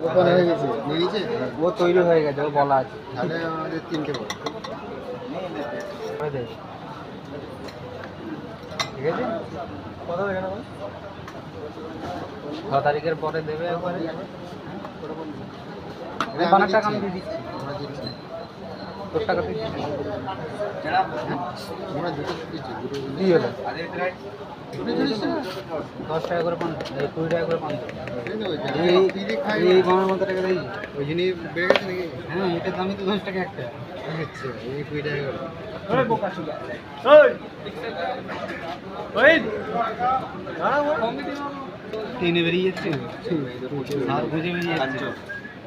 ও তৈরি হয়ে গেছে, ও বলা আছে। তাহলে ঠিক আছে? কত ছ তারিখের পরে দেবে একবারে? টাকা আমি দিয়ে দিচ্ছি তোর টাকা তুই দিচ্ছি আমরা দুটো দিচ্ছি দুটো কি হলো? দশ টাকা করে পান কুড়ি টাকা করে পান। এই গমের মতো টাকা দিই। ওই জিনিস বেড়ে গেছে নাকি? হ্যাঁ এটার দামই তো দশ টাকা একটা। আচ্ছা এই কুড়ি টাকা করে। ট্রেনে বেরিয়ে যাচ্ছে। আর বুঝে বেরিয়ে যাচ্ছে।